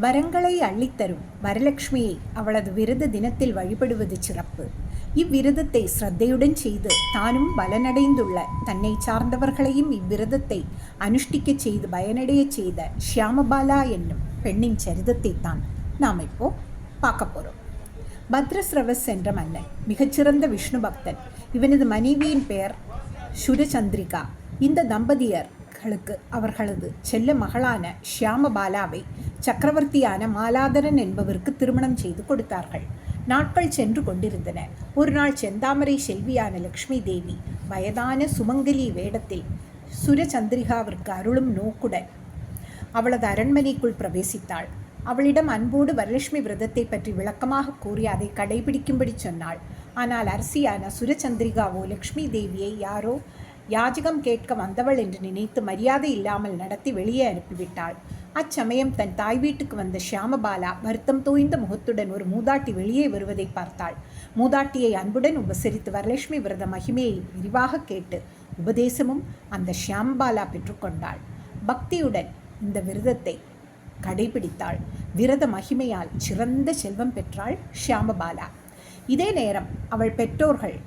வரங்களை அள்ளித்தரும் வரலட்சுமியை அவளது விரத தினத்தில் வழிபடுவது சிறப்பு. இவ்விரதத்தை ஸ்ரத்தையுடன் செய்து தானும் பலனடைந்துள்ள தன்னை சார்ந்தவர்களையும் இவ்விரதத்தை அனுஷ்டிக்கச் செய்து பயனடையச் செய்த ஷியாமபாலா என்னும் பெண்ணின் சரிதத்தை தான் நாம் இப்போ பார்க்க போகிறோம் பத்ரஸ்ரவஸ் என்ற மன்னன் மிகச்சிறந்த விஷ்ணு பக்தன். இவனது மனைவியின் பெயர் சுரச்சந்திரிகா இந்த தம்பதியர் அவர்களுக்கு அவர்களது செல்ல மகளான ஷியாமபாலாவை சக்கரவர்த்தியான மாலாதரன் என்பவருக்கு திருமணம் செய்து கொடுத்தார்கள். நாட்கள் சென்று கொண்டிருந்தன. ஒரு நாள் செந்தாமரை செல்வியான லக்ஷ்மி தேவி வயதான சுமங்கலி வேடத்தில் சுரச்சந்திரிகாவிற்கு அருளும் நோக்குடன் அவளது அரண்மனைக்குள் பிரவேசித்தாள். அவளிடம் அன்போடு வரலட்சுமி விரதத்தை பற்றி விளக்கமாக கூறி அதை கடைபிடிக்கும்படி சொன்னாள். ஆனால் அரசியான சுரச்சந்திரிகாவோ லக்ஷ்மி தேவியை யாரோ யாஜகம் கேட்க வந்தவள் என்று நினைத்து மரியாதை இல்லாமல் நடத்தி வெளியே அனுப்பிவிட்டாள். அச்சமயம் தன் தாய் வீட்டுக்கு வந்த ஷியாமபாலா வருத்தம் தோய்ந்த முகத்துடன் ஒரு மூதாட்டி வெளியே வருவதை பார்த்தாள். மூதாட்டியை அன்புடன் உபசரித்து வரலட்சுமி விரத மகிமையை விரிவாக கேட்டு உபதேசமும் அந்த ஷியாமபாலா பெற்றுக்கொண்டாள். பக்தியுடன் இந்த விரதத்தை கடைபிடித்தாள். விரத மகிமையால் சிறந்த செல்வம் பெற்றாள் ஷியாமபாலா. இதே நேரம் அவள் பெற்றோர்கள்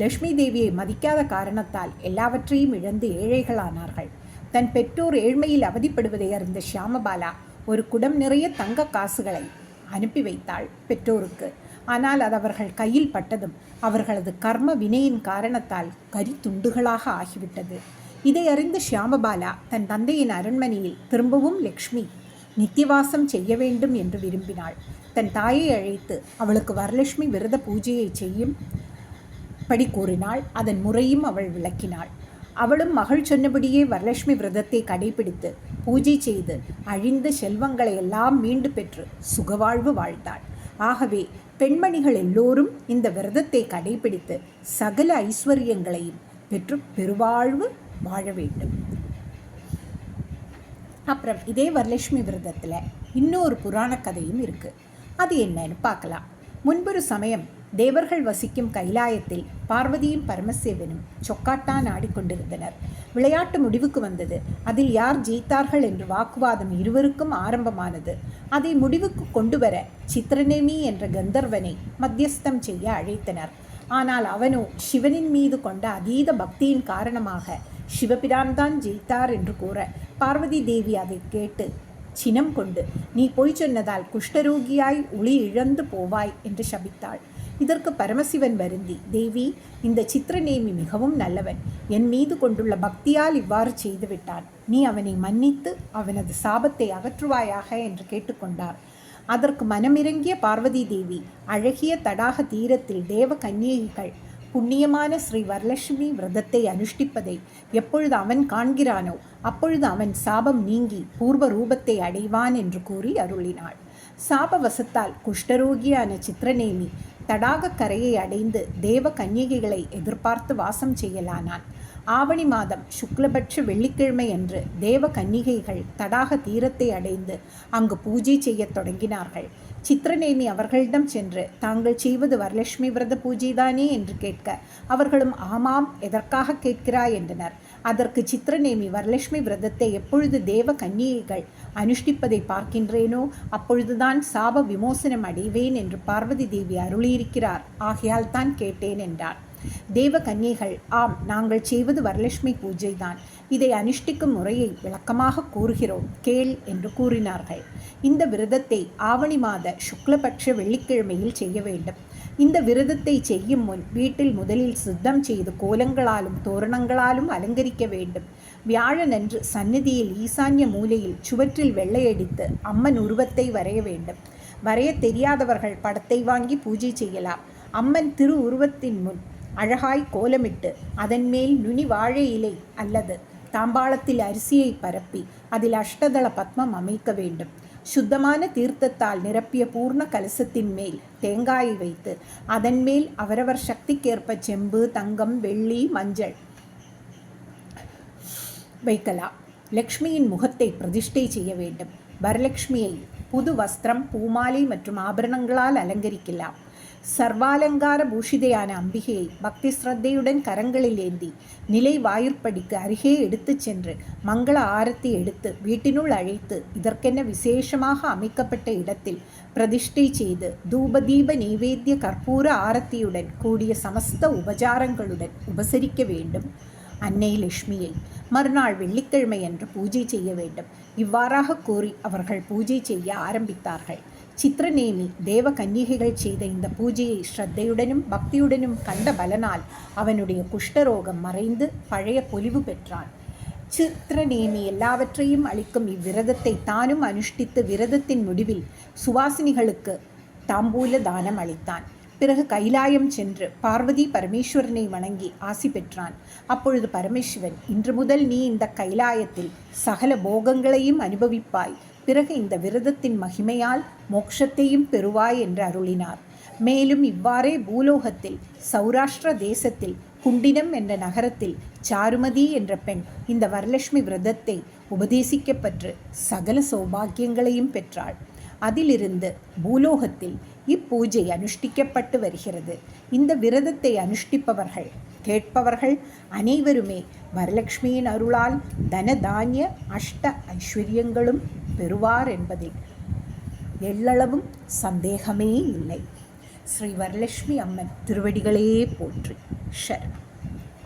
லட்சுமி தேவியை மதிக்காத காரணத்தால் எல்லாவற்றையும் இழந்து ஏழைகளானார்கள். தன் பெற்றோர் ஏழ்மையில் அவதிப்படுவதை அறிந்த ஷியாமபாலா ஒரு குடம் நிறைய தங்க காசுகளை அனுப்பி வைத்தாள் பெற்றோருக்கு. ஆனால் அது அவர்கள் கையில் பட்டதும் அவர்களது கர்ம வினையின் காரணத்தால் கரி துண்டுகளாக ஆகிவிட்டது. இதை அறிந்த ஷியாமபாலா தன் தந்தையின் அரண்மனையில் திரும்பவும் லக்ஷ்மி நித்தியவாசம் செய்ய வேண்டும் என்று விரும்பினாள். தன் தாயை அழைத்து அவளுக்கு வரலட்சுமி விரத பூஜையை செய்யும் படி கூறினாள். அதன் முறையும் அவள் விளக்கினாள். அவளும் மகள் சொன்னபடியே வரலட்சுமி விரதத்தை கடைபிடித்து பூஜை செய்து அழிந்த செல்வங்களை எல்லாம் மீண்டு பெற்று சுகவாழ்வு வாழ்ந்தாள். ஆகவே பெண்மணிகள் எல்லோரும் இந்த விரதத்தை கடைபிடித்து சகல ஐஸ்வர்யங்களையும் பெற்று பெருவாழ்வு வாழ வேண்டும். அப்புறம் இதே வரலட்சுமி விரதத்தில் இன்னொரு புராண கதையும் இருக்குது அது என்னன்னு பார்க்கலாம். முன்பொரு சமயம் தேவர்கள் வசிக்கும் கைலாயத்தில் பார்வதியும் பரமசிவனும் சொக்காட்டான் ஆடிக்கொண்டிருந்தனர் விளையாட்டு முடிவுக்கு வந்தது அதில் யார் ஜெயித்தார்கள் என்று வாக்குவாதம் இருவருக்கும் ஆரம்பமானது அதை முடிவுக்கு கொண்டு வர சித்திரநேமி என்ற கந்தர்வனை மத்தியஸ்தம் செய்ய அழைத்தனர் ஆனால் அவனோ சிவனின் மீது கொண்ட அதீத பக்தியின் காரணமாக சிவபிரான் தான் ஜெயித்தார் என்று கூற பார்வதி தேவி அதை கேட்டு சினம் கொண்டு நீ பொய் சொன்னதால் குஷ்டரோகியாய் ஒளி இழந்து போவாய் என்று சபித்தாள் இதற்கு பரமசிவன் வருந்தி தேவி இந்த சித்திரநேமி மிகவும் நல்லவன். என் மீது கொண்டுள்ள பக்தியால் இவ்வாறு செய்துவிட்டான். நீ அவனை மன்னித்து அவனது சாபத்தை அகற்றுவாயாக என்று கேட்டுக்கொண்டார். அதற்கு மனமிறங்கிய பார்வதி தேவி அழகிய தடாக தீரத்தில் தேவ கன்னிகைகள் புண்ணியமான ஸ்ரீ வரலட்சுமி விரதத்தை அனுஷ்டிப்பதை எப்பொழுது அவன் காண்கிறானோ அப்பொழுது அவன் சாபம் நீங்கி பூர்வ ரூபத்தை அடைவான் என்று கூறி அருளினாள். சாபவசத்தால் குஷ்டரோகியான சித்திரநேமி தடாக கரையை அடைந்து தேவ கன்னிகைகளை எதிர்பார்த்து வாசம் செய்யலானான். ஆவணி மாதம் சுக்லபட்ச வெள்ளிக்கிழமை அன்று தேவ கன்னிகைகள் தடாக தீரத்தை அடைந்து அங்கு பூஜை செய்யத் தொடங்கினார்கள். சித்திரநேமி அவர்களிடம் சென்று தாங்கள் செய்வது வரலட்சுமி விரத பூஜைதானே? என்று கேட்க அவர்களும் ஆமாம் எதற்காக கேட்கிறாய்? என்றனர். அதற்கு சித்திரநேமி வரலட்சுமி விரதத்தை எப்பொழுது தேவ கன்னிகைகள் அனுஷ்டிப்பதை பார்க்கின்றேனோ அப்பொழுதுதான் சாப விமோசனம் அடைவேன் என்று பார்வதி தேவி அருளியிருக்கிறார். ஆகையால் தான் கேட்டேன் என்றார் தேவ கன்னிகள் ஆம் நாங்கள் செய்வது வரலட்சுமி பூஜைதான். இதை அனுஷ்டிக்கும் முறையை விளக்கமாக கூறுகிறோம் கேள் என்று கூறினார்கள். இந்த விரதத்தை ஆவணி மாத சுக்லபட்ச வெள்ளிக்கிழமையில் செய்ய வேண்டும். இந்த விரதத்தை செய்யும் முன் வீட்டில் முதலில் சித்தம் செய்து கோலங்களாலும் தோரணங்களாலும் அலங்கரிக்க வேண்டும். வியாழனன்று சந்நிதியில் ஈசான்ய மூலையில் சுவற்றில் வெள்ளையடித்து அம்மன் உருவத்தை வரைய வேண்டும். வரைய தெரியாதவர்கள் படத்தை வாங்கி பூஜை செய்யலாம். அம்மன் திரு உருவத்தின் முன் அழகாய் கோலமிட்டு அதன் மேல் நுனி வாழை இலை அல்லது தாம்பாளத்தில் அரிசியை பரப்பி அதில் அஷ்டதள பத்மம் அமைக்க வேண்டும். சுத்தமான தீர்த்தத்தால் நிரப்பிய பூர்ண கலசத்தின் மேல் தேங்காயை வைத்து அதன் மேல் அவரவர் சக்திக்கேற்ப செம்பு தங்கம் வெள்ளி மஞ்சள் வைக்கலாம். லக்ஷ்மியின் முகத்தை பிரதிஷ்டை செய்ய வேண்டும். வரலட்சுமியை புது வஸ்திரம் பூமாலை மற்றும் ஆபரணங்களால் அலங்கரிக்கலாம். சர்வாலங்கார பூஷிதையான அம்பிகையை பக்தி ஸ்ரத்தையுடன் கரங்களில் ஏந்தி நிலை வாயிற்படிக்கு அருகே எடுத்துச் சென்று மங்கள ஆரத்தி எடுத்து வீட்டினுள் அழைத்து இதற்கென விசேஷமாக அமைக்கப்பட்ட இடத்தில் பிரதிஷ்டை செய்து தூபதீப நைவேத்திய கற்பூர ஆரத்தியுடன் கூடிய சமஸ்த உபசாரங்களுடன் உபசரிக்க வேண்டும். அன்னை லட்சுமியை மறுநாள் வெள்ளிக்கிழமை அன்று பூஜை செய்ய வேண்டும். இவ்வாறாக கூறி அவர்கள் பூஜை செய்ய ஆரம்பித்தார்கள். சித்திரநேமி தேவ கன்னிகைகள் செய்த இந்த பூஜையை ஸ்ரத்தையுடனும் பக்தியுடனும் கண்ட பலனால் அவனுடைய குஷ்டரோகம் மறைந்து பழைய பொலிவு பெற்றான் சித்திரநேமி எல்லாவற்றையும் அளிக்கும் இவ்விரதத்தை தானும் அனுஷ்டித்து விரதத்தின் முடிவில் சுவாசினிகளுக்கு தாம்பூல தானம் அளித்தான் பிறகு கைலாயம் சென்று பார்வதி பரமேஸ்வரனை வணங்கி ஆசி பெற்றான் அப்பொழுது பரமேஸ்வரன் இன்று முதல் நீ இந்த கைலாயத்தில் சகல போகங்களையும் அனுபவிப்பாய் பிறகு இந்த விரதத்தின் மகிமையால் மோட்சத்தையும் பெறுவாய் என்று அருளினார். மேலும் இவ்வாறே பூலோகத்தில் சௌராஷ்டிர தேசத்தில் குண்டினம் என்ற நகரத்தில் சாருமதி என்ற பெண் இந்த வரலட்சுமி விரதத்தை உபதேசிக்கப்பட்டு சகல சௌபாகியங்களையும் பெற்றாள். அதிலிருந்து பூலோகத்தில் இப்பூஜை அனுஷ்டிக்கப்பட்டு வருகிறது. இந்த விரதத்தை அனுஷ்டிப்பவர்கள் கேட்பவர்கள் அனைவருமே வரலட்சுமியின் அருளால் தனதானிய அஷ்ட ஐஸ்வர்யங்களும் பெறுவார் என்பதில் எள்ளளவும் சந்தேகமே இல்லை. ஸ்ரீ வரலட்சுமி அம்மன் திருவடிகளே போற்றி. ஷரணம்